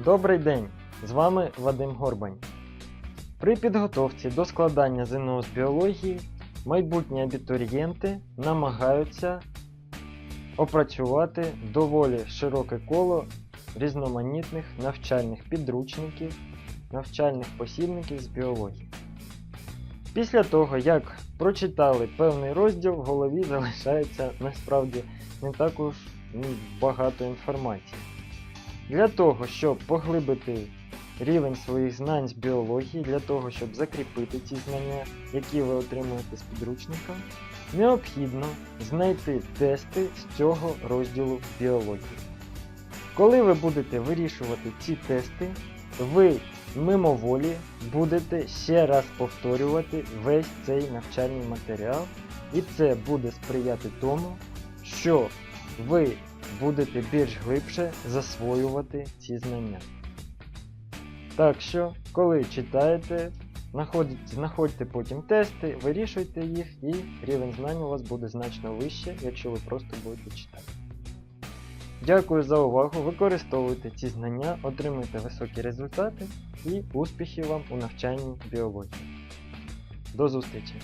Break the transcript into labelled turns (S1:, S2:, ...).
S1: Добрий день! З вами Вадим Горбань. При підготовці до складання ЗНО з біології майбутні абітурієнти намагаються опрацювати доволі широке коло різноманітних навчальних підручників, навчальних посібників з біології. Після того, як прочитали певний розділ, в голові залишається насправді не також багато інформації. Для того, щоб поглибити рівень своїх знань з біології, для того, щоб закріпити ці знання, які ви отримуєте з підручника, необхідно знайти тести з цього розділу біології. Коли ви будете вирішувати ці тести, ви мимоволі будете ще раз повторювати весь цей навчальний матеріал, і це буде сприяти тому, що ви будете більш глибше засвоювати ці знання. Так що, коли читаєте, знаходьте потім тести, вирішуйте їх, і рівень знань у вас буде значно вище, якщо ви просто будете читати. Дякую за увагу, використовуйте ці знання, отримуйте високі результати і успіхів вам у навчанні біології. До зустрічі!